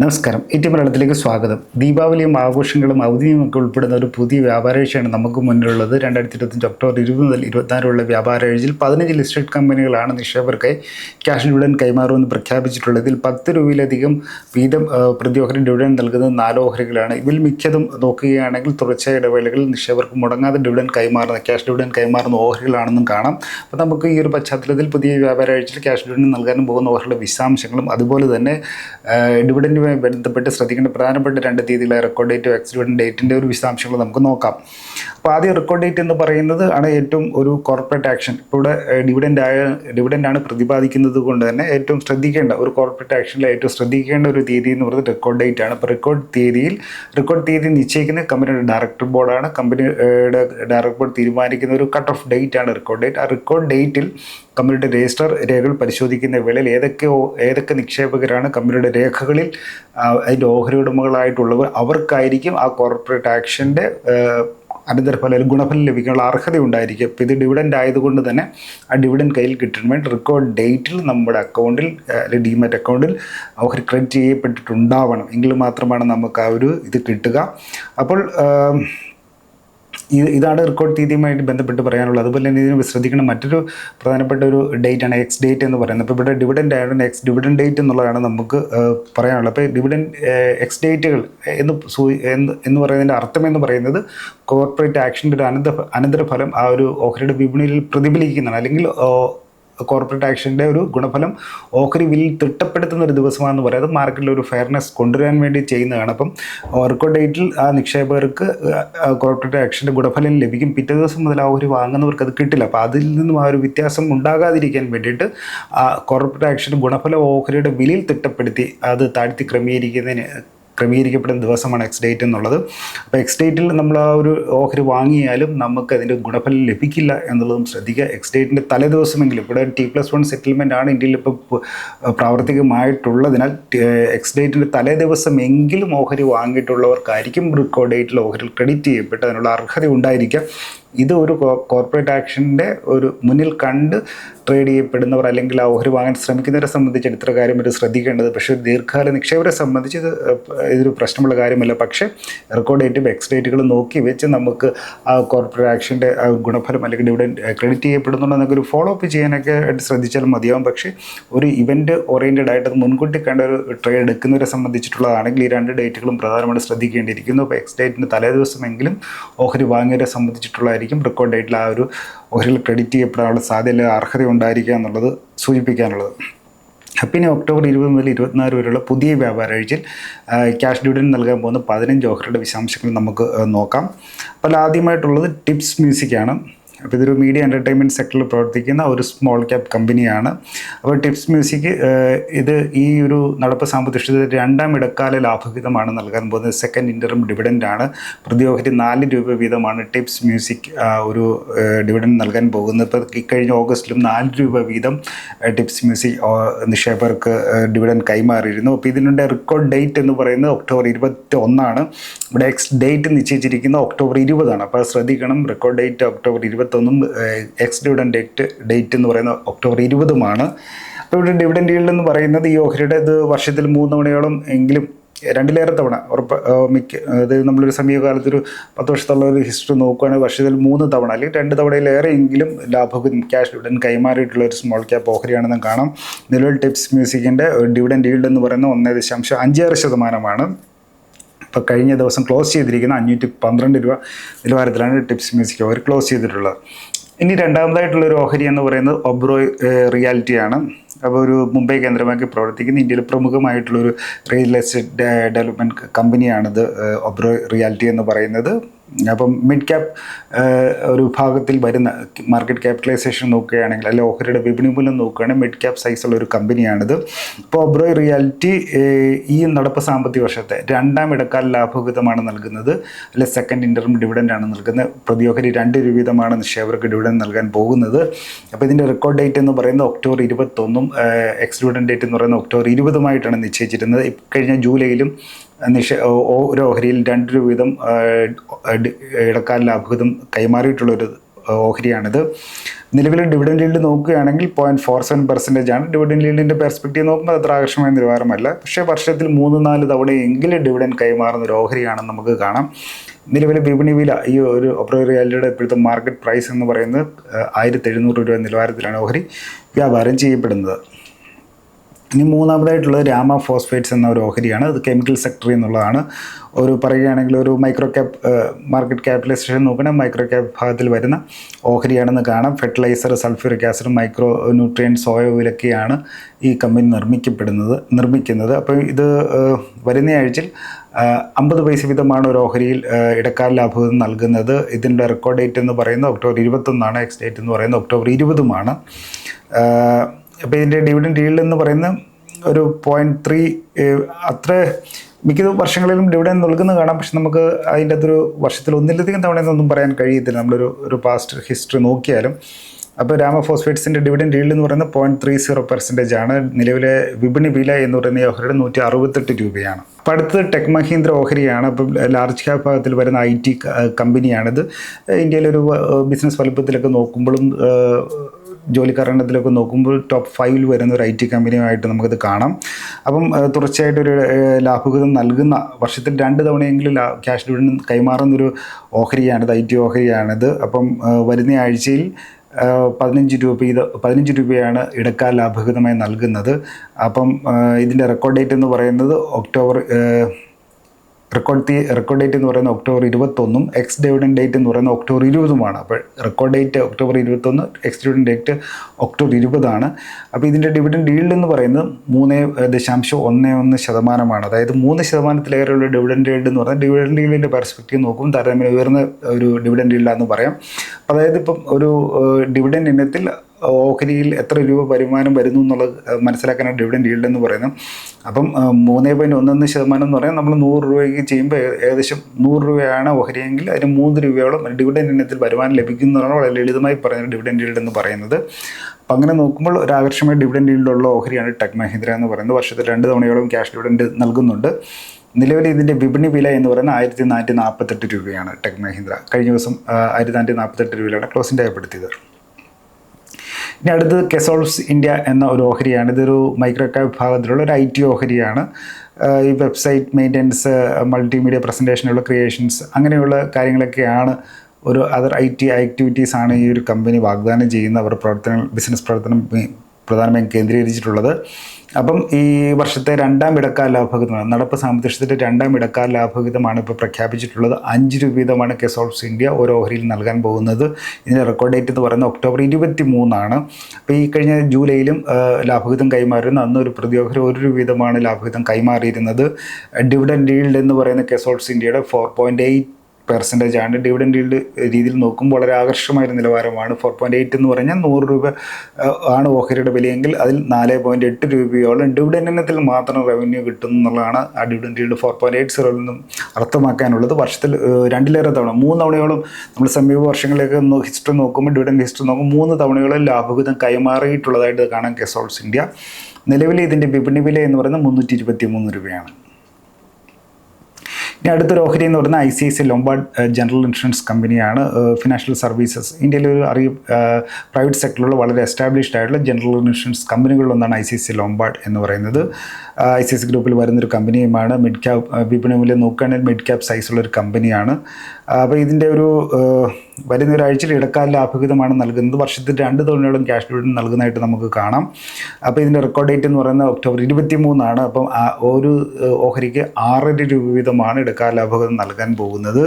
നമസ്കാരം. ഏറ്റവും മലയാളത്തിലേക്ക് സ്വാഗതം. ദീപാവലിയും ആഘോഷങ്ങളും അവധിയും ഒക്കെ ഉൾപ്പെടുന്ന ഒരു പുതിയ വ്യാപാരാഴ്ചയാണ് നമുക്ക് മുന്നിലുള്ളത്. രണ്ടായിരത്തി ഇരുപത്തഞ്ച് ഒക്ടോബർ ഇരുപത് മുതൽ ഇരുപത്തിനാലുള്ള വ്യാപാരാഴ്ചയിൽ പതിനഞ്ച് ലിസ്റ്റഡ് കമ്പനികളാണ് നിക്ഷേപകർക്കായി ക്യാഷ് ഡിവിഡൻ കൈമാറുമെന്ന് പ്രഖ്യാപിച്ചിട്ടുള്ളത്. ഇതിൽ പത്ത് രൂപയിലധികം വീതം പ്രതി ഓഹരി ഡിവിഡൻ നൽകുന്നത് നാല് ഓഹരികളാണ്. മിക്കതും നോക്കുകയാണെങ്കിൽ തുടർച്ചയായ ഇടവേളകളിൽ നിക്ഷേപകർക്ക് മുടങ്ങാതെ ഡിവിഡൻ കൈമാറുന്ന ക്യാഷ് ഡിവിഡൻ കൈമാറുന്ന ഓഹരികളാണെന്നും കാണാം. അപ്പോൾ നമുക്ക് ഈ ഒരു പശ്ചാത്തലത്തിൽ പുതിയ വ്യാപാരാഴ്ചയിൽ ക്യാഷ് ഡിവിഡൻ നൽകാനും പോകുന്ന ഓഹരിയുടെ വിശദാംശങ്ങളും അതുപോലെ തന്നെ ഡിവിഡന്റുമായി ബന്ധപ്പെട്ട് ശ്രദ്ധിക്കേണ്ട പ്രധാനപ്പെട്ട രണ്ട് തീയതികളെ റെക്കോർഡ് ഡേറ്റും എക്സ് ഡിവിഡൻ ഡേറ്റിന്റെ ഒരു വിശദാംശങ്ങൾ നമുക്ക് നോക്കാം. അപ്പോൾ ആദ്യം റെക്കോർഡ് ഡേറ്റ് എന്ന് പറയുന്നത് ആണ് ഏറ്റവും ഒരു കോർപ്പറേറ്റ് ആക്ഷൻ ഇവിടെ ഡിവിഡന്റ് ആയ ഡിവിഡന്റ് ആണ് പ്രതിപാദിക്കുന്നത് കൊണ്ട് തന്നെ ഏറ്റവും ശ്രദ്ധിക്കേണ്ട ഒരു കോർപ്പറേറ്റ് ആക്ഷനിൽ ഏറ്റവും ശ്രദ്ധിക്കേണ്ട ഒരു തീയതി എന്ന് പറയുന്നത് റെക്കോർഡ് ഡേറ്റ് ആണ്. അപ്പോൾ റെക്കോർഡ് തീയതിയിൽ റെക്കോർഡ് തീയതി നിശ്ചയിക്കുന്ന കമ്പനിയുടെ ഡയറക്ടർ ബോർഡാണ് കമ്പനിയുടെ ഡയറക്ടർ ബോർഡ് തീരുമാനിക്കുന്ന ഒരു കട്ട് ഓഫ് ഡേറ്റ് ആണ് റെക്കോർഡ് ഡേറ്റ് ആ റെക്കോർഡ് ഡേറ്റിൽ കമ്പനിയുടെ രജിസ്റ്റർ രേഖകൾ പരിശോധിക്കുന്ന വേളയിൽ ഏതൊക്കെ ഏതൊക്കെ നിക്ഷേപകരാണ് കമ്പനിയുടെ രേഖകളിൽ അതിന്റെ ഓഹരി ഉടമകളായിട്ടുള്ളവർ അവർക്കായിരിക്കും ആ കോർപ്പറേറ്റ് ആക്ഷന്റെ അനന്തരഫലം ഗുണഫലം ലഭിക്കാനുള്ള അർഹത ഉണ്ടായിരിക്കും അപ്പോൾ ഇത് ഡിവിഡന്റ് ആയതുകൊണ്ട് തന്നെ ആ ഡിവിഡന്റ് കയ്യിൽ കിട്ടാൻ വേണ്ടി റെക്കോർഡ് ഡേറ്റിൽ നമ്മുടെ അക്കൗണ്ടിൽ അല്ലെങ്കിൽ ഡിമാറ്റ് അക്കൗണ്ടിൽ ഓഹരി ക്രെഡിറ്റ് ചെയ്യപ്പെട്ടിട്ടുണ്ടാവണം. എങ്കിൽ മാത്രമാണ് നമുക്ക് ആ ഒരു ഇത് കിട്ടുക. അപ്പോൾ ഇതാണ് റെക്കോർഡ് തീയതിയുമായിട്ട് ബന്ധപ്പെട്ട് പറയാനുള്ളത്. അതുപോലെ തന്നെ ഇതിന് ശ്രദ്ധിക്കേണ്ട മറ്റൊരു പ്രധാനപ്പെട്ട ഒരു ഡേറ്റ് ആണ് എക്സ് ഡേറ്റ് എന്ന് പറയുന്നത്. അപ്പോൾ ഇവിടെ ഡിവിഡൻഡ് ആയതുകൊണ്ട് എക്സ് ഡിവിഡൻ ഡേറ്റ് എന്നുള്ളതാണ് നമുക്ക് പറയാനുള്ളത്. അപ്പോൾ ഡിവിഡൻ എക്സ് ഡേറ്റുകൾ എന്ന് സൂ- എന്ന് പറയുന്നതിന്റെ അർത്ഥം എന്ന് പറയുന്നത് കോർപ്പറേറ്റ് ആക്ഷന്റെ ഒരു അനന്ത അനന്തരഫലം ആ ഒരു ഓഹരിയുടെ വിപണിയിൽ പ്രതിഫലിക്കുന്നതാണ്. അല്ലെങ്കിൽ കോർപ്പറേറ്റ് ആക്ഷന്റെ ഒരു ഗുണഫലം ഓഹരി വില്ലിൽ തിട്ടപ്പെടുത്തുന്ന ഒരു ദിവസമാണെന്ന് പറയുന്നത് മാർക്കറ്റിൽ ഒരു ഫെയർനെസ് കൊണ്ടുവരാൻ വേണ്ടി ചെയ്യുന്നതാണ്. അപ്പം റെക്കോർഡ് ഡേറ്റിൽ ആ നിക്ഷേപകർക്ക് കോർപ്പറേറ്റ് ആക്ഷന്റെ ഗുണഫലം ലഭിക്കും. പിറ്റേ ദിവസം മുതൽ ആ ഓഹരി വാങ്ങുന്നവർക്ക് അത് കിട്ടില്ല. അപ്പോൾ അതിൽ നിന്നും ആ ഒരു വ്യത്യാസം ഉണ്ടാകാതിരിക്കാൻ വേണ്ടിയിട്ട് ആ കോർപ്പറേറ്റ് ആക്ഷന്റെ ഗുണഫലം ഓഹരിയുടെ വിലയിൽ തിട്ടപ്പെടുത്തി അത് താഴ്ത്തി ക്രമീകരിക്കുന്നതിന് ക്രമീകരിക്കപ്പെടുന്ന ദിവസമാണ് എക്സ് ഡേറ്റ് എന്നുള്ളത്. അപ്പോൾ എക്സ് ഡേറ്റിൽ നമ്മൾ ആ ഒരു ഓഹരി വാങ്ങിയാലും നമുക്ക് അതിന്റെ ഗുണഫലം ലഭിക്കില്ല എന്നുള്ളതും ശ്രദ്ധിക്കുക. എക്സ് ഡേറ്റിന്റെ തലേദിവസമെങ്കിലും ഇവിടെ ടി പ്ലസ് വൺ സെറ്റിൽമെന്റ് ആണ് ഇന്ത്യയിൽ ഇപ്പോൾ പ്രാവർത്തികമായിട്ടുള്ളതിനാൽ എക്സ് ഡേറ്റിന്റെ തലേ ദിവസം എങ്കിലും ഓഹരി വാങ്ങിയിട്ടുള്ളവർക്കായിരിക്കും റെക്കോർഡ് ഡേറ്റിൽ ഓഹരി ക്രെഡിറ്റ് ചെയ്യപ്പെട്ട് അതിനുള്ള അർഹത ഉണ്ടായിരിക്കാം ഇത് ഒരു കോർപ്പറേറ്റ് ആക്ഷന്റെ ഒരു മുന്നിൽ കണ്ട് ട്രേഡ് ചെയ്യപ്പെടുന്നവർ അല്ലെങ്കിൽ ആ ഓഹരി വാങ്ങാൻ ശ്രമിക്കുന്നവരെ സംബന്ധിച്ച് ഇത്രകാര്യം ഒരു ശ്രദ്ധിക്കേണ്ടത്. പക്ഷേ ദീർഘകാല നിക്ഷേപരെ സംബന്ധിച്ച് ഇത് ഇതൊരു പ്രശ്നമുള്ള കാര്യമല്ല. പക്ഷേ റെക്കോർഡ് ഡേറ്റും എക്സ് ഡേറ്റുകൾ നോക്കി വെച്ച് നമുക്ക് ആ കോർപ്പറേറ്റ് ആക്ഷന്റെ ഗുണഫലം അല്ലെങ്കിൽ ഇവിടെ ക്രെഡിറ്റ് ചെയ്യപ്പെടുന്നുണ്ടോ എന്നൊക്കെ ഒരു ഫോളോ അപ്പ് ചെയ്യാനൊക്കെ ആയിട്ട് ശ്രദ്ധിച്ചാൽ മതിയാവും. പക്ഷേ ഒരു ഇവന്റ് ഓറിയന്റഡ് ആയിട്ട് മുൻകൂട്ടി കണ്ട ഒരു ട്രേഡ് എടുക്കുന്നവരെ സംബന്ധിച്ചിട്ടുള്ളതാണെങ്കിൽ ഈ രണ്ട് ഡേറ്റുകളും പ്രധാനമായിട്ട് ശ്രദ്ധിക്കേണ്ടിയിരിക്കുന്നു. അപ്പോൾ എക്സ് ഡേറ്റിന്റെ തലേ ദിവസമെങ്കിലും ഓഹരി വാങ്ങിയവരെ സംബന്ധിച്ചിട്ടുള്ളതായിരിക്കും റെക്കോർഡ് ഡേറ്റിൽ ആ ഒരു ഒരു ക്രെഡിറ്റ് ചെയ്യപ്പെടാനുള്ള സാധ്യത അർഹത ഉണ്ടായിരിക്കുക എന്നുള്ളത് സൂചിപ്പിക്കാനുള്ളത്. പിന്നെ ഒക്ടോബർ ഇരുപത് മുതൽ ഇരുപത്തിനാല് വരെയുള്ള പുതിയ വ്യാപാരാഴ്ചയിൽ ക്യാഷ് ഡിവിഡൻ നൽകാൻ പോകുന്ന പതിനഞ്ച് ഓഹരിയുടെ വിശദാംശങ്ങൾ നമുക്ക് നോക്കാം. അപ്പോൾ ആദ്യമായിട്ടുള്ളത് ടിപ്സ് മ്യൂസിക്കാണ് അപ്പോൾ ഇതൊരു മീഡിയ എന്റർടൈൻമെന്റ് സെക്ടറിൽ പ്രവർത്തിക്കുന്ന ഒരു സ്മോൾ ക്യാപ് കമ്പനിയാണ് അപ്പോൾ ടിപ്സ് മ്യൂസിക് ഇത് ഈ ഒരു നടപ്പ് സാമ്പത്തിക രണ്ടാം ഇടക്കാല ലാഭവിധമാണ് നൽകാൻ പോകുന്നത്. സെക്കൻഡ് ഇന്റർം ഡിവിഡന്റ് ആണ്. പ്രതിയോഗത്തിൽ നാല് രൂപ വീതമാണ് ടിപ്സ് മ്യൂസിക് ഒരു ഡിവിഡന്റ് നൽകാൻ പോകുന്നത്. ഇപ്പോൾ ഇക്കഴിഞ്ഞ ഓഗസ്റ്റിലും നാല് രൂപ വീതം ടിപ്സ് മ്യൂസിക് നിക്ഷേപകർക്ക് ഡിവിഡൻഡ് കൈമാറിയിരുന്നു. അപ്പോൾ ഇതിനുണ്ട് റെക്കോർഡ് ഡേറ്റ് എന്ന് പറയുന്നത് ഒക്ടോബർ ഇരുപത്തി ഒന്നാണ് ഇവിടെ എക്സ് ഡേറ്റ് നിശ്ചയിച്ചിരിക്കുന്നത് ഒക്ടോബർ ഇരുപതാണ്. അപ്പോൾ ശ്രദ്ധിക്കണം റെക്കോർഡ് ഡേറ്റ് ഒക്ടോബർ ഇരുപത്തൊന്നും എക്സ് ഡിവിഡൻ ഡേറ്റ് ഡേറ്റ് എന്ന് പറയുന്ന ഒക്ടോബർ ഇരുപതുമാണ്. അപ്പോൾ ഇവിടെ ഡിവിഡൻ ഡീൽഡ് എന്ന് പറയുന്നത് ഈ ഓഹരിയുടെ ഇത് വർഷത്തിൽ മൂന്ന് തവണയോളം എങ്കിലും രണ്ടിലേറെ തവണ ഉറപ്പ് മിക്ക അത് നമ്മളൊരു സമീപകാലത്തൊരു പത്ത് വർഷത്തുള്ള ഒരു ഹിസ്റ്ററി നോക്കുകയാണെങ്കിൽ വർഷത്തിൽ മൂന്ന് തവണ അല്ലെങ്കിൽ രണ്ട് തവണയിലേറെ എങ്കിലും ലാഭവിധം ക്യാഷ് ഡിവിഡൻ കൈമാറിയിട്ടുള്ള ഒരു സ്മോൾ ക്യാപ്പ് ഓഹരിയാണെന്ന് കാണാം. നിലവിൽ ടിപ്സ് മ്യൂസിക്കിന്റെ ഡിവിഡൻ ഡീൽഡ് എന്ന് പറയുന്നത് ഒന്നേ ദശാംശം അഞ്ചാറ് ശതമാനമാണ്. ഇപ്പോൾ കഴിഞ്ഞ ദിവസം ക്ലോസ് ചെയ്തിരിക്കുന്ന അഞ്ഞൂറ്റി പന്ത്രണ്ട് രൂപ നിലവാരത്തിലാണ് ടിപ്സ് മ്യൂസിക് അവർ ക്ലോസ് ചെയ്തിട്ടുള്ളത്. ഇനി രണ്ടാമതായിട്ടുള്ള ഒരു ഓഹരി എന്ന് പറയുന്നത് ഒബ്രോ റിയാലിറ്റിയാണ് അപ്പോൾ ഒരു മുംബൈ കേന്ദ്രമാക്കി പ്രവർത്തിക്കുന്ന ഇന്ത്യയിൽ പ്രമുഖമായിട്ടുള്ളൊരു റിയൽ എസ്റ്റേറ്റ് ഡെവലപ്മെന്റ് കമ്പനിയാണിത് ഒബ്രോ റിയാലിറ്റി എന്ന് പറയുന്നത്. അപ്പം മിഡ് ക്യാപ് ഒരു വിഭാഗത്തിൽ വരുന്ന മാർക്കറ്റ് ക്യാപിറ്റലൈസേഷൻ നോക്കുകയാണെങ്കിൽ അല്ലെങ്കിൽ ഓഹരിയുടെ വിപണി മൂല്യം നോക്കുകയാണെങ്കിൽ മിഡ് ക്യാപ് സൈസുള്ള ഒരു കമ്പനിയാണിത് ഇപ്പോൾ ഒബ്രോയ് റിയാലിറ്റി ഈ നടപ്പ് സാമ്പത്തിക വർഷത്തെ രണ്ടാം ഇടക്കാല ലാഭവിഹിതമാണ് നൽകുന്നത്. അല്ലെ സെക്കൻഡ് ഇന്റർം ഡിവിഡന്റ് ആണ് നൽകുന്നത്. പ്രതി ഓഹരി രണ്ട് രൂപ വീതമാണ് നിക്ഷേപകർക്ക് ഡിവിഡൻഡ് നൽകാൻ പോകുന്നത്. അപ്പോൾ ഇതിന്റെ റെക്കോർഡ് ഡേറ്റ് എന്ന് പറയുന്നത് ഒക്ടോബർ ഇരുപത്തൊന്നും എക്സ് ഡിവിഡൻ ഡേറ്റ് എന്ന് പറയുന്നത് ഒക്ടോബർ ഇരുപതുമായിട്ടാണ് നിശ്ചയിച്ചിരുന്നത്. കഴിഞ്ഞ ജൂലൈയിലും നിഷ ഒരു ഓഹരിയിൽ രണ്ട് രൂപ വീതം ഇടക്കാല ലാഭവിധം കൈമാറിയിട്ടുള്ളൊരു ഓഹരിയാണിത്. നിലവിലെ ഡിവിഡൻഡ് ലീൽഡ് നോക്കുകയാണെങ്കിൽ പോയിന്റ് ഫോർ സെവൻ പെർസെന്റേജ് ആണ്. ഡിവിഡൻഡ് ലീൽഡിന്റെ പെർസ്പെക്റ്റീവ് നോക്കുമ്പോൾ അത്ര ആകർഷമായ നിലവാരമല്ല. പക്ഷേ വർഷത്തിൽ മൂന്ന് നാല് തവണയെങ്കിലും ഡിവിഡൻഡ് കൈമാറുന്ന ഒരു ഓഹരിയാണെന്ന് നമുക്ക് കാണാം. നിലവിലെ വിപണി വില ഈ ഒരു ഒപ്രോ റിയാലിറ്റിയുടെ ഇപ്പോഴത്തെ മാർക്കറ്റ് പ്രൈസ് എന്ന് പറയുന്നത് ആയിരത്തി എഴുന്നൂറ് രൂപ നിലവാരത്തിലാണ് ഓഹരി വ്യാപാരം ചെയ്യപ്പെടുന്നത്. ഇനി മൂന്നാമതായിട്ടുള്ളത് രാമ ഫോസ്ഫേറ്റ്സ് എന്ന ഒരു ഓഹരിയാണ്. അത് കെമിക്കൽ സെക്ടറിൽ എന്നുള്ളതാണ് ഒരു പറയുകയാണെങ്കിൽ ഒരു മൈക്രോ ക്യാപ് മാർക്കറ്റ് ക്യാപിറ്റലൈസേഷൻ നോക്കണേ മൈക്രോ ക്യാപ് ഭാഗത്തിൽ വരുന്ന ഓഹരിയാണെന്ന് കാണാം. Fertiliser sulphuric acid micro nutrient soya ഈ കമ്പനി നിർമ്മിക്കപ്പെടുന്നത് നിർമ്മിക്കുന്നത്. അപ്പോൾ ഇത് വരുന്ന ആഴ്ചയിൽ അമ്പത് പൈസ വീതമാണ് ഒരു ഓഹരിയിൽ ഇടക്കാല ലാഭം നൽകുന്നത്. ഇതിന്റെ റെക്കോർഡ് ഡേറ്റ് എന്ന് പറയുന്നത് ഒക്ടോബർ ഇരുപത്തൊന്നാണ്. എക്സ് ഡേറ്റ് എന്ന് പറയുന്നത് ഒക്ടോബർ ഇരുപതുമാണ്. അപ്പോൾ ഇതിന്റെ ഡിവിഡൻഡ് ഈൽഡ് എന്ന് പറയുന്ന ഒരു പോയിന്റ് ത്രീ അത്ര മിക്ക വർഷങ്ങളിലും ഡിവിഡൻഡ് നൽകുന്നത് കാണാം. പക്ഷെ നമുക്ക് അതിന്റെ അകത്തൊരു വർഷത്തിൽ ഒന്നിലധികം തവണ എന്നൊന്നും പറയാൻ കഴിയത്തില്ല. നമ്മളൊരു ഒരു പാസ്റ്റ് ഹിസ്റ്ററി നോക്കിയാലും. അപ്പോൾ രാമ ഫോസ്ഫേറ്റ്സിന്റെ ഡിവിഡൻഡ് ഈൽഡ് എന്ന് പറയുന്നത് പോയിന്റ് ത്രീ സീറോ പെർസെന്റേജ് ആണ്. നിലവിലെ വിപണി വില എന്ന് പറയുന്ന ഓഹരിയുടെ നൂറ്റി അറുപത്തെട്ട് രൂപയാണ്. അപ്പോൾ അടുത്തത് ടെക് മഹീന്ദ്ര ഓഹരിയാണ്. അപ്പം ലാർജ് ക്യാപ് ഭാഗത്തിൽ വരുന്ന ഐ ടി കമ്പനിയാണിത് ഇന്ത്യയിലൊരു ബിസിനസ് വലുപ്പത്തിലൊക്കെ നോക്കുമ്പോഴും ഏഹ്, ജോലിക്കാരണത്തിലൊക്കെ നോക്കുമ്പോൾ ടോപ്പ് ഫൈവിൽ വരുന്ന ഒരു ഐ ടി കമ്പനിയുമായിട്ട് നമുക്കത് കാണാം. അപ്പം തുടർച്ചയായിട്ടൊരു ലാഭഗതം നൽകുന്ന വർഷത്തിൽ രണ്ട് തവണയെങ്കിലും ക്യാഷ് ഡിവിഡൻഡ് കൈമാറുന്നൊരു ഓഹരിയാണിത് ഐ ടി ഓഹരിയാണിത്. അപ്പം വരുന്ന ആഴ്ചയിൽ പതിനഞ്ച് രൂപ ഇത് പതിനഞ്ച് രൂപയാണ് ഇടക്കാല ലാഭവിഹിതമായി നൽകുന്നത്. അപ്പം ഇതിന്റെ റെക്കോർഡ് ഡേറ്റ് എന്ന് പറയുന്നത് ഒക്ടോബർ റെക്കോർഡ് തീ റെക്കോർഡ് ഡേറ്റ് എന്ന് പറയുന്ന ഒക്ടോബർ ഇരുപത്തൊന്നും എക്സ് ഡിവിഡൻ ഡേറ്റ് എന്ന് പറയുന്ന ഒക്ടോബർ ഇരുപതുമാണ്. അപ്പോൾ റെക്കോർഡ് ഡേറ്റ് ഒക്ടോബർ ഇരുപത്തൊന്ന് എക്സ് ഡിവിഡൻ ഡേറ്റ് ഒക്ടോബർ ഇരുപതാണ്. അപ്പോൾ ഇതിന്റെ ഡിവിഡൻ ഡീൽഡ് എന്ന് പറയുന്നത് മൂന്ന് ദശാംശം ഒന്ന് ഒന്ന് ശതമാനമാണ്. അതായത് മൂന്ന് ശതമാനത്തിലേറെയുള്ള ഡിവിഡൻ ഡീൽഡ് എന്ന് പറഞ്ഞാൽ ഡിവിഡൻ ഡീൽഡിന്റെ പെർസ്പെക്റ്റീവ് നോക്കും താരതമ്യം ഉയർന്ന ഒരു ഡിവിഡൻ ഡീൽഡാന്ന് പറയാം. അതായത് ഇപ്പം ഒരു ഡിവിഡൻ ഇനത്തിൽ ഓഹരിയിൽ എത്ര രൂപ വരുമാനം വരുന്നു എന്നുള്ളത് മനസ്സിലാക്കാനാണ് ഡിവിഡൻ ഈൽഡ് എന്ന് പറയുന്നത്. അപ്പം മൂന്ന് പോയിന്റ് ഒന്നൊന്ന് ശതമാനം എന്ന് പറയുന്നത് നമ്മൾ നൂറ് രൂപയ്ക്ക് ചെയ്യുമ്പോൾ ഏകദേശം നൂറ് രൂപയാണ് ഓഹരിയെങ്കിൽ അതിന് മൂന്ന് രൂപയോളം ഡിവിഡൻ ഇനത്തിൽ വരുമാനം ലഭിക്കുന്നതാണ് വളരെ ലളിതമായി പറയുന്നത് ഡിവിഡൻ ഈൽഡ് എന്ന് പറയുന്നത്. അപ്പം അങ്ങനെ നോക്കുമ്പോൾ ഒരു ആകർഷമായ ഡിവിഡൻ ഈൽഡുള്ള ഓഹരിയാണ് ടെക് മഹീന്ദ്ര എന്ന് പറയുന്നത്. വർഷത്തിൽ രണ്ട് തവണയോളം ക്യാഷ് ഡിവിഡൻഡ് നൽകുന്നുണ്ട്. നിലവിൽ ഇതിന്റെ വിപണി വില എന്ന് പറയുന്നത് ആയിരത്തി നാനൂറ്റി നാൽപ്പത്തെട്ട് രൂപയാണ് ടെക് മഹീന്ദ്ര. കഴിഞ്ഞ ദിവസം ആയിരത്തി നാനൂറ്റി നാൽപ്പത്തെട്ട് രൂപയിലാണ് ക്ലോസിന്റെ രേഖപ്പെടുത്തിയത് ഇനി അടുത്തത് കെസോൾസ് ഇന്ത്യ എന്ന ഒരു ഓഹരിയാണ്. ഇതൊരു മൈക്രോ ക്യാപ് വിഭാഗത്തിലുള്ള ഒരു ഐ ടി ഓഹരിയാണ്. ഈ വെബ്സൈറ്റ് മെയിന്റനൻസ് മൾട്ടിമീഡിയ പ്രസന്റേഷനുള്ള ക്രിയേഷൻസ് അങ്ങനെയുള്ള കാര്യങ്ങളൊക്കെയാണ് ഒരു അതർ ഐ ടി ആക്ടിവിറ്റീസ് ആണ് ഈ ഒരു കമ്പനി വാഗ്ദാനം ചെയ്യുന്ന അവരുടെ പ്രവർത്തനങ്ങൾ ബിസിനസ് പ്രവർത്തനം പ്രധാനമായും കേന്ദ്രീകരിച്ചിട്ടുള്ളത്. അപ്പം ഈ വർഷത്തെ രണ്ടാം ഇടക്കാല ലാഭവിഹിതമാണ് നടപ്പ് സാമ്പത്തിക വർഷത്തിന്റെ രണ്ടാം ഇടക്കാല ലാഭവിഹിതമാണ് ഇപ്പോൾ പ്രഖ്യാപിച്ചിട്ടുള്ളത്. അഞ്ച് രൂപ വീതമാണ് കെസ് ഓൾസ് ഇന്ത്യ ഓരോ ഓഹരിയിൽ നൽകാൻ പോകുന്നത്. ഇതിന്റെ റെക്കോർഡ് ഡേറ്റ് എന്ന് പറയുന്നത് ഒക്ടോബർ ഇരുപത്തി മൂന്നാണ് അപ്പോൾ ഈ കഴിഞ്ഞ ജൂലൈയിലും ലാഭവിഹിതം കൈമാറുന്ന അന്ന് ഒരു പ്രതി ഓഹരി ഒരു രൂപ വീതമാണ് ലാഭവിഹിതം കൈമാറിയിരുന്നത്. ഡിവിഡൻ ഡീൽഡ് എന്ന് പറയുന്ന കെസ് ഓൾസ് ഇന്ത്യയുടെ ഫോർ പോയിന്റ് എയ്റ്റ് പെർസെന്റേജ് ആണ്. ഡിവിഡൻഡ് ഈൽഡ് രീതിയിൽ നോക്കുമ്പോൾ വളരെ ആകർഷമായ നിലവാരമാണ്. ഫോർ പോയിന്റ് എയ്റ്റ് എന്ന് പറഞ്ഞാൽ നൂറ് രൂപ ആണ് ഓഹരിയുടെ വിലയെങ്കിൽ അതിൽ നാല് പോയിന്റ് എട്ട് രൂപയോളം ഡിവിഡൻ മാത്രം റവന്യൂ കിട്ടും എന്നുള്ളതാണ് ആ dividend yield four point eight സീറോയിൽ നിന്നും അർത്ഥമാക്കാനുള്ളത്. വർഷത്തിൽ രണ്ടിലേറെ തവണ മൂന്ന് തവണയോളം നമ്മൾ സമീപ വർഷങ്ങളിലേക്ക് ഹിസ്റ്ററി നോക്കുമ്പോൾ ഡിവിഡൻഡ് ഹിസ്റ്ററി നോക്കുമ്പോൾ മൂന്ന് തവണയോളം ലാഭവിധം കൈമാറിയിട്ടുള്ളതായിട്ട് കാണാം. കെസോൾസ് ഇന്ത്യ നിലവിൽ ഇതിന്റെ വിപണി വില എന്ന് പറയുന്നത് മുന്നൂറ്റി ഇരുപത്തി മൂന്ന് രൂപയാണ്. ഇനി അടുത്ത ഓഹരി എന്ന് പറയുന്നത് I C I C Lombard general insurance കമ്പനിയാണ് ഫിനാൻഷ്യൽ സർവീസസ് ഇന്ത്യയിൽ ഒരു അറിയ പ്രൈവറ്റ് സെക്ടറിലുള്ള വളരെ എസ്റ്റാബ്ലിഷ്ഡ് ആയിട്ടുള്ള general insurance കമ്പനികളിലൊന്നാണ് I C I C Lombard എന്ന് പറയുന്നത്. ഐ സി ഐ സി ഗ്രൂപ്പിൽ വരുന്നൊരു കമ്പനിയുമാണ് മിഡ് ക്യാപ് വിപണി മൂല്യം നോക്കുകയാണെങ്കിൽ മിഡ് ക്യാപ് സൈസുള്ള ഒരു കമ്പനിയാണ് അപ്പോൾ ഇതിന്റെ ഒരു വരുന്ന ഒരാഴ്ചയിൽ ഇടക്കാല ലാഭവിഹിതമാണ് നൽകുന്നത്. വർഷത്തിൽ രണ്ട് തവണയോളം ക്യാഷ് ഡിവിഡൻ നൽകുന്നതായിട്ട് നമുക്ക് കാണാം. അപ്പോൾ ഇതിന്റെ റെക്കോർഡ് ഡേറ്റ് എന്ന് പറയുന്നത് ഒക്ടോബർ ഇരുപത്തി മൂന്നാണ് അപ്പം ഒരു ഓഹരിക്ക് ആറര രൂപ വീതമാണ് ഇടക്കാല ലാഭവിഹിതം നൽകാൻ പോകുന്നത്.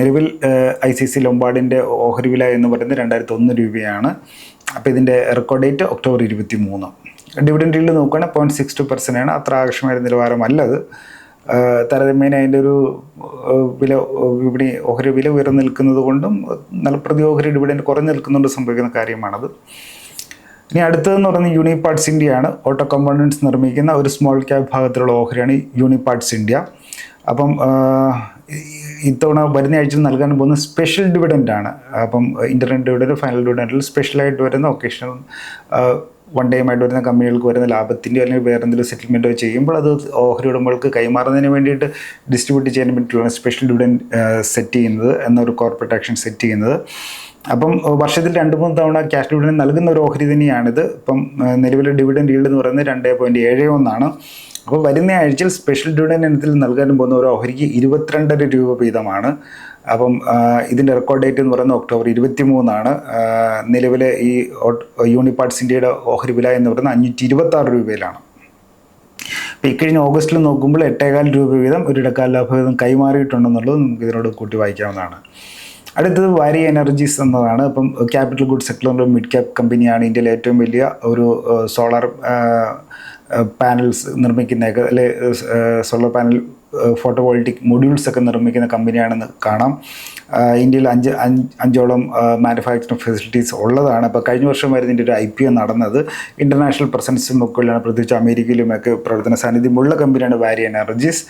നിലവിൽ ഐ സി സി ലൊമ്പാടിന്റെ ഓഹരി വില എന്ന് പറയുന്നത് രണ്ടായിരത്തി ഒന്ന് രൂപയാണ്. അപ്പോൾ ഇതിന്റെ റെക്കോർഡ് ഡേറ്റ് ഒക്ടോബർ ഇരുപത്തി മൂന്ന് ഡിവിഡൻഡ് ഈൽഡ് നോക്കുകയാണെങ്കിൽ പോയിന്റ് സിക്സ് ടു പെർസെന്റ് ആണ്. അത്ര ആകർഷമായ നിലവാരമല്ലത് താരതമ്യേന അതിന്റെ ഒരു വില വിപണി ഓഹരി വില ഉയർന്നു നിൽക്കുന്നത് കൊണ്ടും നല്ല പ്രതി ഓഹരി ഡിവിഡന്റ് കുറഞ്ഞു നിൽക്കുന്നുണ്ട് സംഭവിക്കുന്ന കാര്യമാണത്. ഇനി അടുത്തതെന്ന് പറയുന്നത് യൂണിപാർട്സ് ഇന്ത്യയാണ് ഓട്ടോ കമ്പോണൻസ് നിർമ്മിക്കുന്ന ഒരു സ്മോൾ ക്യാബ് ഭാഗത്തിലുള്ള ഓഹരിയാണ് യൂണിപാർട്സ് ഇന്ത്യ അപ്പം ഇത്തവണ വരുന്ന ആഴ്ച നൽകാൻ പോകുന്ന സ്പെഷ്യൽ ഡിവിഡന്റ് ആണ്. അപ്പം ഇന്റർനെറ്റ് ഡിവിഡന്റ് ഫൈനൽ ഡിവിഡന്റിൽ സ്പെഷ്യലായിട്ട് വരുന്ന ഒക്കേഷണൽ വൺ ടൈമായിട്ട് വരുന്ന കമ്പനികൾക്ക് വരുന്ന ലാഭത്തിന്റെയോ അല്ലെങ്കിൽ വേറെ എന്തെങ്കിലും സെറ്റിൽമെന്റോ ചെയ്യുമ്പോൾ അത് ഓഹരി ഉടമകൾക്ക് കൈമാറുന്നതിന് വേണ്ടിയിട്ട് ഡിസ്ട്രിബ്യൂട്ട് ചെയ്യാൻ വേണ്ടിയിട്ടുള്ള സ്പെഷ്യൽ ഡിവിഡൻ സെറ്റ് ചെയ്യുന്നത് എന്നൊരു കോർപ്പറേറ്റ് ആക്ഷൻ സെറ്റ് ചെയ്യുന്നത്. അപ്പം വർഷത്തിൽ രണ്ട് മൂന്ന് തവണ ക്യാഷ് ഡിവിഡൻ നൽകുന്ന ഒരു ഓഹരി തന്നെയാണിത്. ഇപ്പം നിലവിലെ ഡിവിഡൻ ഈൽഡ് എന്ന് പറയുന്നത് രണ്ട് പോയിന്റ് ഏഴ് ഒന്നാണ്. അപ്പോൾ വരുന്ന ആഴ്ചയിൽ സ്പെഷ്യൽ ഡിവിഡൻ ഇനത്തിൽ നൽകാൻ പോകുന്ന ഒരു ഓഹരിക്ക് ഇരുപത്തിരണ്ടര രൂപ വീതമാണ്. അപ്പം ഇതിന്റെ റെക്കോർഡ് ഡേറ്റ് എന്ന് പറയുന്നത് ഒക്ടോബർ ഇരുപത്തി മൂന്നാണ് നിലവിലെ ഈ യൂണിപാർട്സ് ഇന്ത്യയുടെ ഓഹരി വില എന്ന് പറയുന്നത് അഞ്ഞൂറ്റി ഇരുപത്തി ആറ് രൂപയിലാണ് അപ്പോൾ ഇക്കഴിഞ്ഞ ഓഗസ്റ്റിൽ നോക്കുമ്പോൾ എട്ടേകാൽ രൂപ വീതം ഒരു ഇടക്കാല ലാഭവിധം കൈമാറിയിട്ടുണ്ടെന്നുള്ളത് നമുക്ക് ഇതിനോട് കൂട്ടി വായിക്കാവുന്നതാണ്. അടുത്തത് വാരി എനർജീസ് എന്നതാണ്. ഇപ്പം ക്യാപിറ്റൽ ഗുഡ് സെക്ടറിലുള്ള മിഡ് ക്യാപ് കമ്പനിയാണ് ഇന്ത്യയിലെ ഏറ്റവും വലിയ ഒരു സോളാർ പാനൽസ് നിർമ്മിക്കുന്നതൊക്കെ അല്ലെ solar panel photovoltaic modules ഒക്കെ നിർമ്മിക്കുന്ന കമ്പനിയാണെന്ന് കാണാം. ഇന്ത്യയിൽ അഞ്ച് അഞ്ച് അഞ്ചോളം മാനുഫാക്ചറിങ് ഫെസിലിറ്റീസ് ഉള്ളതാണ്. അപ്പോൾ കഴിഞ്ഞ വർഷം വരെ ഇതിന്റെ ഒരു ഐ പി ഒ നടന്നത്. ഇന്റർനാഷണൽ പ്രസൻസും ഒക്കെയാണ് പ്രത്യേകിച്ച് അമേരിക്കയിലുമൊക്കെ പ്രവർത്തന സാന്നിധ്യമുള്ള കമ്പനിയാണ് വാരിയ എനർജീസ്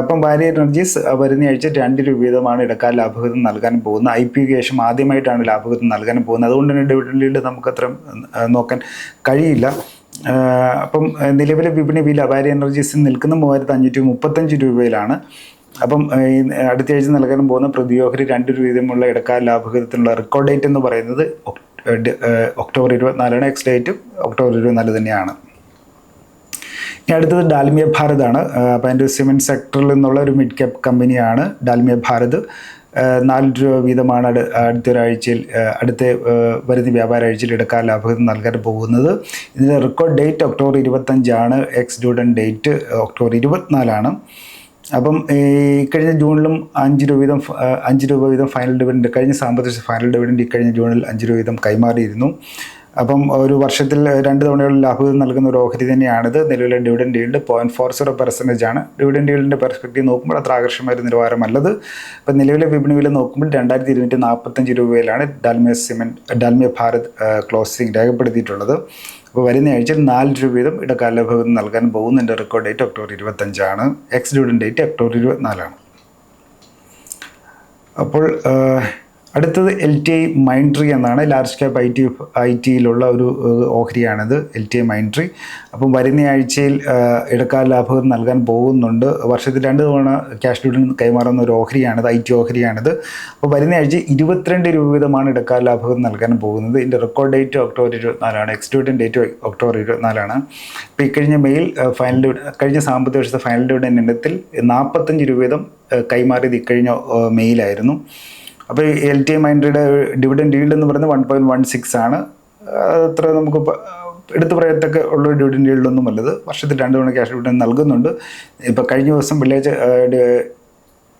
അപ്പം വാരി എനർജീസ് വരുന്ന ആഴ്ച രണ്ട് രൂപ വീതമാണ് ഇടക്കാല ലാഭവിധം നൽകാൻ പോകുന്നത്. ഐ പി ശേഷം ആദ്യമായിട്ടാണ് ലാഭവിധം നൽകാൻ പോകുന്നത്. അതുകൊണ്ട് തന്നെ ഡിവിഡൻഡ് നമുക്ക് നോക്കാൻ കഴിയില്ല. അപ്പം നിലവിലെ വിപണി വില വാരി എനർജീസിൽ നിൽക്കുന്ന മൂവായിരത്തി അഞ്ഞൂറ്റി മുപ്പത്തഞ്ച് രൂപയിലാണ്. അപ്പം അടുത്ത ആഴ്ച നൽകാൻ പോകുന്ന പ്രതിയോഹരി രണ്ട് രൂപ വീതമുള്ള ഇടക്കാല റെക്കോർഡ് ഡേറ്റ് എന്ന് പറയുന്നത് ഒക്ടോബർ ഇരുപത്തിനാലാണ്. എക്സ് ഡേറ്റും ഒക്ടോബർ ഇരുപത്തിനാല് തന്നെയാണ്. ഇനി അടുത്തത് ഡാൽമിയ ഭാരതാണ് അപ്പോൾ അതിന്റെ സിമെന്റ് സെക്ടറിൽ നിന്നുള്ള ഒരു മിഡ് ക്യാപ് കമ്പനിയാണ് ഡാൽമിയ ഭാരത്. നാല് രൂപ വീതമാണ് അടുത്ത അടുത്തൊരാഴ്ചയിൽ അടുത്ത വരുന്ന വ്യാപാര ആഴ്ചയിൽ എടുക്കാൻ ലാഭം നൽകാൻ പോകുന്നത്. ഇതിന്റെ റെക്കോർഡ് ഡേറ്റ് ഒക്ടോബർ ഇരുപത്തഞ്ചാണ്. എക്സ് ഡ്യൂഡൻ ഡേറ്റ് ഒക്ടോബർ ഇരുപത്തിനാലാണ്. അപ്പം ഈ കഴിഞ്ഞ ജൂണിലും അഞ്ച് രൂപ വീതം അഞ്ച് രൂപ വീതം ഫൈനൽ ഡിവിഡൻഡ് കഴിഞ്ഞ സാമ്പത്തിക ഫൈനൽ ഫൈനൽ ഡിവിഡൻഡ് കഴിഞ്ഞ ജൂണിൽ അഞ്ച് രൂപ വീതം കൈമാറിയിരുന്നു. അപ്പം ഒരു വർഷത്തിൽ രണ്ട് തവണയുള്ള ലാഭം നൽകുന്ന ഒരു ഓഹരി തന്നെയാണിത്. നിലവിലെ dividend yield point four zero percentage ആണ്. ഡിവിഡൻഡ് ഈൽഡിന്റെ പെർസ്പെക്റ്റീവ് നോക്കുമ്പോൾ അത്ര ആകർഷമായ ഒരു നിലവാരമല്ലത് ഇപ്പം നിലവിലെ വിപണി വില നോക്കുമ്പോൾ രണ്ടായിരത്തി ഇരുന്നൂറ്റി നാൽപ്പത്തഞ്ച് രൂപയിലാണ് ഡാൽമിയ സിമെന്റ് ഡാൽമിയ ഭാരത് ക്ലോസിംഗ് രേഖപ്പെടുത്തിയിട്ടുള്ളത്. അപ്പോൾ വരുന്ന ആഴ്ചയിൽ നാല് രൂപ വീതം ഇടക്കാല ലഭ്യത നൽകാൻ പോകുന്നതിന്റെ റെക്കോർഡ് ഡേറ്റ് ഒക്ടോബർ ഇരുപത്തഞ്ചാണ് എക്സ് ഡിവിഡൻ ഡേറ്റ് ഒക്ടോബർ ഇരുപത്തിനാലാണ്. അപ്പോൾ അടുത്തത് എൽ ടി ഐ മൈൻട്രി എന്നാണ്. Large cap I T I ടിയിലുള്ള ഒരു ഓഹരിയാണിത് എൽ ടി ഐ മൈൻട്രി. അപ്പം വരുന്ന ആഴ്ചയിൽ ഇടക്കാല ലാഭം നൽകാൻ പോകുന്നുണ്ട്. വർഷത്തിൽ രണ്ട് തവണ ക്യാഷ് ഡിവിഡൻ കൈമാറുന്ന ഒരു ഓഹരിയാണിത് ഐ ടി ഓഹരിയാണിത്. അപ്പോൾ വരുന്ന ആഴ്ച ഇരുപത്തിരണ്ട് രൂപ വീതമാണ് ഇടക്കാല ലാഭം നൽകാൻ പോകുന്നത്. ഇതിന്റെ റെക്കോർഡ് ഡേറ്റ് ഒക്ടോബർ ഇരുപത്തിനാലാണ് ഡിവിഡൻ ഡേറ്റ് ഒക്ടോബർ ഇരുപത്തിനാലാണ്. ഇപ്പോൾ ഇക്കഴിഞ്ഞ മെയിൽ ഫൈനൽ കഴിഞ്ഞ സാമ്പത്തിക വർഷത്തെ ഫൈനൽ ഡിവിഡൻ ഇനത്തിൽ നാൽപ്പത്തഞ്ച് രൂപ വീതം കൈമാറിയത് ഇക്കഴിഞ്ഞ മെയിലായിരുന്നു. അപ്പോൾ എൽ ടി എം മൈൻഡ്രിയുടെ ഡിവിഡൻ ഡീൽഡ് എന്ന് പറയുന്നത് വൺ പോയിന്റ് വൺ സിക്സ് ആണ്. അത്ര നമുക്ക് എടുത്തു പറയത്തക്ക ഉള്ള ഡിവിഡൻ ഡീൽഡൊന്നും അല്ലത് വർഷത്തിൽ രണ്ട് തവണ ക്യാഷ് ഡിവിഡൻ നൽകുന്നുണ്ട്. ഇപ്പോൾ കഴിഞ്ഞ ദിവസം വെള്ളിയാഴ്ച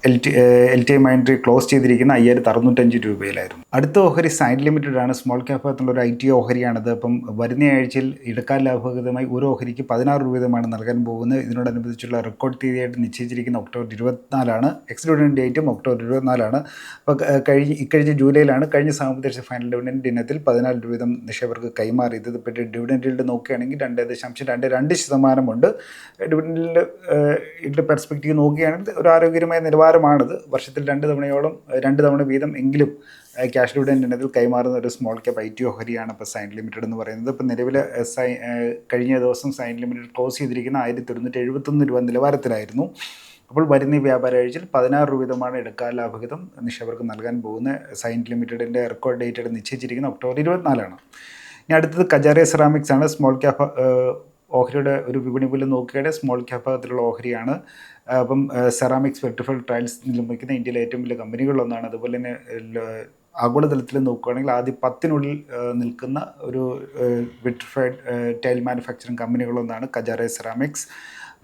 L T L T Mindtree close ചെയ്തിരിക്കുന്ന അയ്യായിരത്തി അറുന്നൂറ്റഞ്ച് രൂപയിലായിരുന്നു. അടുത്ത ഓഹരി സൈൻ ലിമിറ്റഡ് ആണ്. സ്മോൾ ക്യാപ് എന്നുള്ള ഒരു ഐ ടി ഓഹരിയാണത്. അപ്പം വരുന്ന ആഴ്ചയിൽ ഇടക്കാല ലാഭകൃതമായി ഒരു ഓഹരിക്ക് പതിനാറ് രൂപ വീതമാണ് നൽകാൻ പോകുന്നത്. ഇതിനോടനുബന്ധിച്ചുള്ള റെക്കോർഡ് തീയതിയായിട്ട് നിശ്ചയിച്ചിരിക്കുന്ന ഒക്ടോബർ ഇരുപത്തിനാലാണ്. എക്സ് ഡിവിഡൻ ഡേറ്റും ഒക്ടോബർ ഇരുപത്തിനാലാണ്. അപ്പോൾ കഴിഞ്ഞ ഇക്കഴിഞ്ഞ ജൂലൈയിലാണ്. കഴിഞ്ഞ സാമ്പത്തിക ഫൈനൽ ഡിവിഡൻഡ് ദിനത്തിൽ പതിനാല് രൂപ വീതം നിക്ഷേപകർക്ക് കൈമാറിയത്. ഇപ്പോൾ ഡിവിഡൻ ഡീൽഡ് നോക്കുകയാണെങ്കിൽ രണ്ട് ദശാംശം രണ്ട് രണ്ട് ശതമാനമുണ്ട്. ഡിവിഡൻഡിൽ ഇതിന്റെ പെർസ്പെക്റ്റീവ് നോക്കുകയാണെങ്കിൽ ഒരു ആരോഗ്യകരമായ നിലവാരമാണിത് വർഷത്തിൽ രണ്ട് തവണയോളം രണ്ട് തവണ വീതം എങ്കിലും ക്യാഷ് ഡിവിഡൻഡ് ഇനത്തിൽ കൈമാറുന്ന ഒരു സ്മോൾ ക്യാപ് ഐ ടി ഓഹരിയാണ് ഇപ്പോൾ സൈൻ ലിമിറ്റഡ് എന്ന് പറയുന്നത്. ഇപ്പോൾ നിലവിൽ സൈ കഴിഞ്ഞ ദിവസം സൈൻ ലിമിറ്റഡ് ക്ലോസ് ചെയ്തിരിക്കുന്ന ആയിരത്തി ഒരുന്നൂറ്റി എഴുപത്തൊന്ന് രൂപ നിലവാരത്തിലായിരുന്നു. അപ്പോൾ വരുന്ന വ്യാപാര ആഴ്ചയിൽ പതിനാറ് രൂപ വീതമാണ് എടുക്കാൻ ലാഭഹിതം നിക്ഷേപകർക്ക് നൽകാൻ പോകുന്ന സൈൻ ലിമിറ്റഡിന്റെ റെക്കോർഡ് ഡേറ്റ് നിശ്ചയിച്ചിരിക്കുന്ന ഒക്ടോബർ ഇരുപത്തിനാലാണ്. ഇനി അടുത്തത് കജാറിയ സെറാമിക്സ് ആണ്. സ്മോൾ ക്യാപ്പ് ഓഹരിയുടെ ഒരു വിപണി പോലും നോക്കുകയാണെങ്കിൽ സ്മോൾ ക്യാപ് ഭാഗത്തിലുള്ള ഓഹരിയാണ്. അപ്പം സെറാമിക്സ് വെർട്ടിഫൈഡ് ടൈൽസ് നിർമ്മിക്കുന്ന ഇന്ത്യയിലെ ഏറ്റവും വലിയ കമ്പനികളിലൊന്നാണ്. അതുപോലെ തന്നെ ആഗോളതലത്തിൽ നോക്കുകയാണെങ്കിൽ ആദ്യം പത്തിനുള്ളിൽ നിൽക്കുന്ന ഒരു വിട്രിഫൈഡ് ടൈൽ മാനുഫാക്ചറിങ് കമ്പനികളൊന്നാണ് കജാറെ സെറാമിക്സ്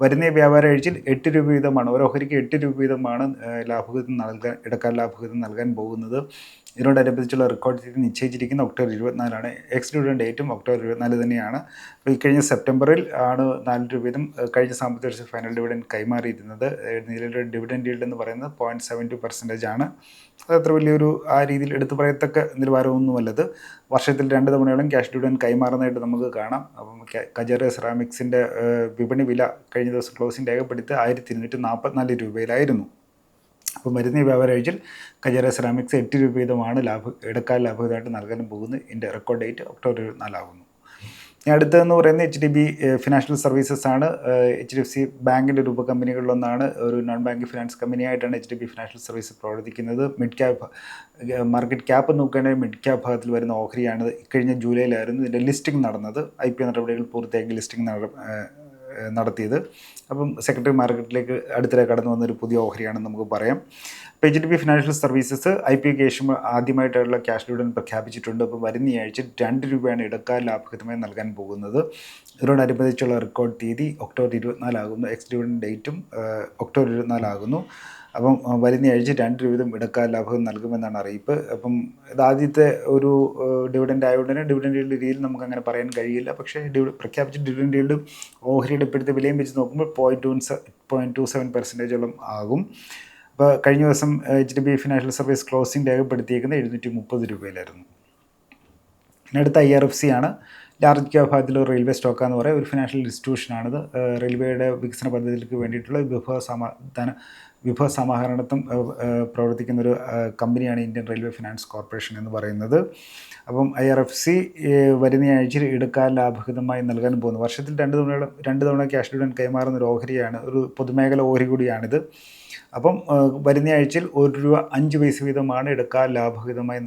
വരുന്ന വ്യാപാര ആഴ്ചയിൽ എട്ട് രൂപ വീതമാണ്. ഓരോ ഓഹരിക്ക് എട്ട് രൂപ വീതമാണ് ലാഭവിഹിതം നൽകാൻ ഇടക്കാല ലാഭവിഹിതം നൽകാൻ പോകുന്നത്. ഇതിനോടനുബന്ധിച്ചുള്ള റെക്കോർഡ് തീയതി നിശ്ചയിച്ചിരിക്കുന്ന ഒക്ടോബർ ഇരുപത്തിനാലാണ് എക്സ് ഡിവിഡൻ ഡേറ്റും ഒക്ടോബർ ഇരുപത്തിനാല് തന്നെയാണ്. അപ്പോൾ ഈ കഴിഞ്ഞ സെപ്റ്റംബറിൽ ആണ് നാല് രൂപ വീതം കഴിഞ്ഞ സാമ്പത്തിക വർഷം ഫൈനൽ ഡിവിഡൻ കൈമാറിയിരുന്നത്. നിലവിലെ ഡിവിഡൻ ഡീൽഡ് എന്ന് പറയുന്നത് പോയിന്റ് സെവൻ ടു പെർസെന്റേജ് ആണ്. അത് അത്ര വലിയൊരു ആ രീതിയിൽ എടുത്തു പറയത്തക്ക നിലവാരമൊന്നുമല്ലത്. വർഷത്തിൽ രണ്ട് തവണയോളം ക്യാഷ് ഡിവിഡൻ കൈമാറുന്നതായിട്ട് നമുക്ക് കാണാം. അപ്പം കജറ സെറാമിക്സിന്റെ വിപണി വില കഴിഞ്ഞ ദിവസം ക്ലോസിംഗ് രേഖപ്പെടുത്തി ആയിരത്തി ഇരുന്നൂറ്റി നാൽപ്പത്തിനാല് രൂപയിലായിരുന്നു. അപ്പോൾ മരുന്ന് വ്യാപാര ആഴ്ചയിൽ സെറാമിക്സ് എട്ട് രൂപ വീതമാണ് ലാഭ എടുക്കാൻ ലാഭമായിട്ട് നൽകാൻ പോകുന്നത്. ഇതിന്റെ റെക്കോർഡ് ഡേറ്റ് ഒക്ടോബർ ഇരുപത്തിനാലാകുന്നു. ഇനി അടുത്തതെന്ന് പറയുന്നത് H D B financial services ആണ്. എച്ച് ഡി എഫ് സി ബാങ്കിന്റെ ഉപകമ്പനികളിലൊന്നാണ് ഒരു non bank finance കമ്പനിയായിട്ടാണ് H D B financial service പ്രവർത്തിക്കുന്നത് മിഡ് ക്യാപ് മാർക്കറ്റ് ക്യാപ്പ് നോക്കുകയാണെങ്കിൽ മിഡ് ക്യാപ് ഭാഗത്തിൽ വരുന്ന ഓഹരിയാണ്. ഇക്കഴിഞ്ഞ ജൂലൈയിലായിരുന്നു ഇതിന്റെ ലിസ്റ്റിംഗ് നടന്നത്. ഐ പി ഒ നടപടികൾ പൂർത്തിയാക്കി ലിസ്റ്റിംഗ് നടത്തിയത്. അപ്പം സെക്രട്ടറി മാർക്കറ്റിലേക്ക് അടുത്തിടെ കടന്നു വന്നൊരു പുതിയ ഓഹരിയാണെന്ന് നമുക്ക് പറയാം. അപ്പോൾ H D P financial services I P ശേഷം ആദ്യമായിട്ടുള്ള ക്യാഷ് ഡിവിഡൻ പ്രഖ്യാപിച്ചിട്ടുണ്ട്. അപ്പോൾ വരുന്ന ആഴ്ച രണ്ട് രൂപയാണ് ഇടക്കാല ലാഭഹിതമായി നൽകാൻ പോകുന്നത്. ഇതിനോടനുബന്ധിച്ചുള്ള റെക്കോർഡ് തീയതി ഒക്ടോബർ ഇരുപത്തിനാലാകുന്നു. എക്സ് ഡിവിഡൻ ഡേറ്റും ഒക്ടോബർ ഇരുപത്തിനാലാകുന്നു. അപ്പം വരുന്ന ആഴ്ച രണ്ട് രൂപ വീതം ഇടക്കാല ലാഭം നൽകുമെന്നാണ് അറിയിപ്പ്. അപ്പം ഇത് ആദ്യത്തെ ഒരു ഡിവിഡന്റ് ആയതുകൊണ്ട് തന്നെ ഡിവിഡന്റ് രീതിയിൽ നമുക്ക് അങ്ങനെ പറയാൻ കഴിയില്ല. പക്ഷേ ഡിവി പ്രഖ്യാപിച്ച ഡിവിഡന്റ് ഈൽഡും ഓഹരിയുടെ ഇപ്പോഴത്തെ വിലയും വെച്ച് നോക്കുമ്പോൾ point two point two seven പെർസെന്റേജോളം ആകും. അപ്പോൾ കഴിഞ്ഞ ദിവസം H D B financial service closing രേഖപ്പെടുത്തിയേക്കുന്നത് എഴുന്നൂറ്റി മുപ്പത് രൂപയിലായിരുന്നു അടുത്ത ഐ ആർ എഫ് സി ആണ്. ലാർജ് ഭാഗത്തിൽ റെയിൽവേ സ്റ്റോക്ക് എന്ന് പറയുക ഒരു ഫിനാൻഷ്യൽ ഇൻസ്റ്റിറ്റ്യൂഷനാണിത് റെയിൽവേയുടെ വികസന പദ്ധതികൾക്ക് വേണ്ടിയിട്ടുള്ള വിഭവ സമാധാന വിഭവ സമാഹരണത്തും പ്രവർത്തിക്കുന്ന ഒരു കമ്പനിയാണ് ഇന്ത്യൻ റെയിൽവേ ഫിനാൻസ് കോർപ്പറേഷൻ എന്ന് പറയുന്നത്. അപ്പം ഐ ആർ എഫ് സി വരുന്ന ആഴ്ചയിൽ എടുക്കാൻ ലാഭഹിതമായി നൽകാൻ പോകുന്നു. വർഷത്തിൽ രണ്ട് തവണ രണ്ട് തവണ ക്യാഷ് ഡിവിഡൻ കൈമാറുന്ന ഒരു ഓഹരിയാണ് ഒരു പൊതുമേഖല ഓഹരി കൂടിയാണിത്. അപ്പം വരുന്ന ആഴ്ചയിൽ ഒരു രൂപ അഞ്ച് പൈസ വീതമാണ് എടുക്കാൻ ലാഭഹിതമായി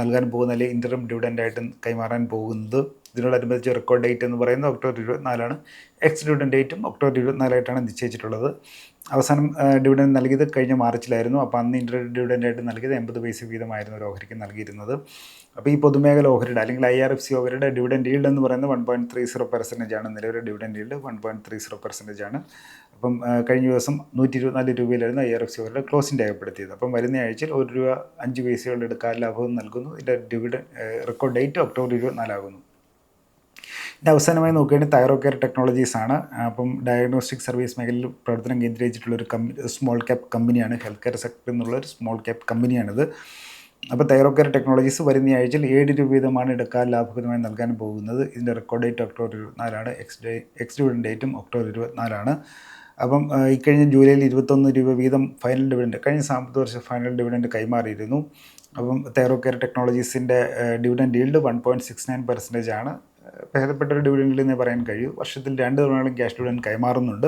നൽകാൻ പോകുന്ന അല്ലെങ്കിൽ ഇന്റർം ഡിവിഡന്റായിട്ട് കൈമാറാൻ പോകുന്നത്. ഇതിനോടനുബന്ധിച്ച് റെക്കോർഡ് ഡേറ്റ് എന്ന് പറയുന്നത് ഒക്ടോബർ ഇരുപത്തിനാലാണ്. എക്സ് ഡിവിഡൻ ഡേറ്റും ഒക്ടോബർ ഇരുപത്തിനാലായിട്ടാണ് നിശ്ചയിച്ചിട്ടുള്ളത്. അവസാനം ഡിവിഡൻ നൽകിയത് കഴിഞ്ഞ മാർച്ചിലായിരുന്നു. അപ്പോൾ അന്ന് ഇന്റർ ഡിവിഡന്റായിട്ട് നൽകിയത് എൺപത് പൈസ വീതമായിരുന്നു ഒരു ഓഹരിക്ക് നൽകിയിരുന്നത്. അപ്പോൾ ഈ പൊതുമേഖല ഓഹരിയുടെ അല്ലെങ്കിൽ ഐ ആർ എഫ് സി ഓഹരിയുടെ ഡിവിഡൻ ഈൽഡ് എന്ന് പറയുന്നത് one point three zero percentage ആണ്. നിലവിലെ dividend yield one point three zero percentage ആണ്. അപ്പം കഴിഞ്ഞ ദിവസം നൂറ്റി ഇരുപത്തിനാല് രൂപയിലായിരുന്നു ഐ ആർ എഫ് സി ഓഹരിയുടെ ക്ലോസിംഗ് രേഖപ്പെടുത്തിയത്. അപ്പം വരുന്ന ആഴ്ചയിൽ ഒരു രൂപ അഞ്ച് പൈസകളുടെ എടുക്കാൻ ലാഭവും നൽകുന്നു. ഇതിന്റെ ഡിവിഡൻ റെക്കോർഡ് ഡേറ്റ് ഒക്ടോബർ ഇരുപത്തിനാലാകുന്നു. ഇത് അവസാനമായി നോക്കുകയാണെങ്കിൽ തൈറോ കെയർ ടെക്നോളജീസ് ആണ്. അപ്പം ഡയഗ്നോസ്റ്റിക് സർവീസ് മേഖലയിൽ പ്രവർത്തനം കേന്ദ്രീകരിച്ചിട്ടുള്ള ഒരു കമ്പനി സ്മോൾ ക്യാപ് കമ്പനിയാണ് ഹെൽത്ത് കെയർ സെക്ടർ എന്നുള്ള ഒരു സ്മോൾ ക്യാപ് കമ്പനിയാണിത് അപ്പോൾ തൈറോ കെയർ ടെക്നോളജീസ് വരുന്ന ആഴ്ചയിൽ ഏഴ് രൂപ വീതമാണ് എടുക്കാൻ ലാഭകരമായി നൽകാൻ പോകുന്നത്. ഇതിന്റെ റെക്കോർഡ് ഡേറ്റ് ഒക്ടോബർ ഇരുപത്തിനാലാണ് എക്സ് ഡേ എക്സ് ഡിവിഡൻ ഡേറ്റും ഒക്ടോബർ ഇരുപത്തിനാലാണ്. അപ്പം ഇക്കഴിഞ്ഞ ജൂലൈയിൽ ഇരുപത്തൊന്ന് രൂപ വീതം ഫൈനൽ ഡിവിഡൻഡ് കഴിഞ്ഞ സാമ്പത്തിക വർഷം ഫൈനൽ ഡിവിഡൻഡ് കൈമാറിയിരുന്നു. അപ്പം Thyrocare ടെക്നോളജീസിന്റെ dividend yield one point six nine percentage ആണ്. ഭേദപ്പെട്ട ഒരു ഡിവിഡൻഡിൽ പറയാൻ കഴിയൂ. വർഷത്തിൽ രണ്ട് തവണകളും ക്യാഷ് ഡിവിഡൻ കൈമാറുന്നുണ്ട്.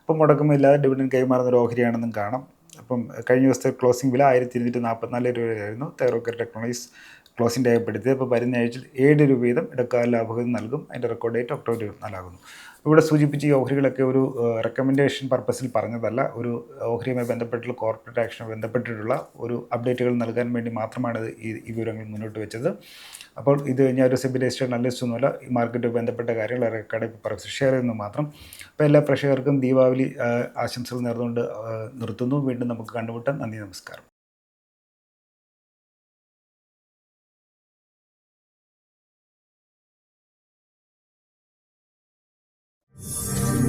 അപ്പം മുടക്കമില്ലാതെ ഡിവിഡൻ കൈമാറുന്ന ഒരു ഓഹരിയാണെന്നും കാണാം. അപ്പം കഴിഞ്ഞ ദിവസത്തെ ക്ലോസിംഗ് വില ആയിരത്തി ഇരുന്നൂറ്റി നാൽപ്പത്തിനാല് രൂപയായിരുന്നു. തൈറോക്കർ ടെക്നോളജീസ് ക്ലോസിംഗ് രേഖപ്പെടുത്തിയത്. അപ്പോൾ വരുന്ന ആഴ്ചയിൽ ഏഴ് രൂപ വീതം ഇടക്കാല ലാഭകം നൽകും. അതിന്റെ റെക്കോർഡ് ഡേറ്റ് ഒക്ടോബർ ഇരുപത്തിനാലാകുന്നു ഇവിടെ സൂചിപ്പിച്ച ഈ ഓഹരികളൊക്കെ ഒരു റെക്കമെൻഡേഷൻ പർപ്പസിൽ പറഞ്ഞതല്ല. ഒരു ഓഹരിയുമായി ബന്ധപ്പെട്ടുള്ള കോർപ്പറേറ്റ് ആക്ഷനുമായി ബന്ധപ്പെട്ടിട്ടുള്ള ഒരു അപ്ഡേറ്റുകൾ നൽകാൻ വേണ്ടി മാത്രമാണ് ഈ ഈ വിവരങ്ങൾ മുന്നോട്ട് വെച്ചത്. അപ്പോൾ ഇത് കഴിഞ്ഞാൽ ഒരു സെബി രജിസ്റ്റേഡ് അനലിസ്റ്റ് ഒന്നുമല്ല ഈ മാർക്കറ്റുമായി ബന്ധപ്പെട്ട കാര്യങ്ങൾ റെക്കോർഡ് പർപ്പസ് ഷെയർ ചെയ്യുന്നു മാത്രം. അപ്പോൾ എല്ലാ പ്രേക്ഷകർക്കും ദീപാവലി ആശംസകൾ നേർന്നുകൊണ്ട് നിർത്തുന്നു. വീണ്ടും നമുക്ക് കണ്ടുമുട്ടാം. നന്ദി നമസ്കാരം.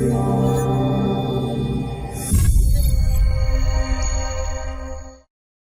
you.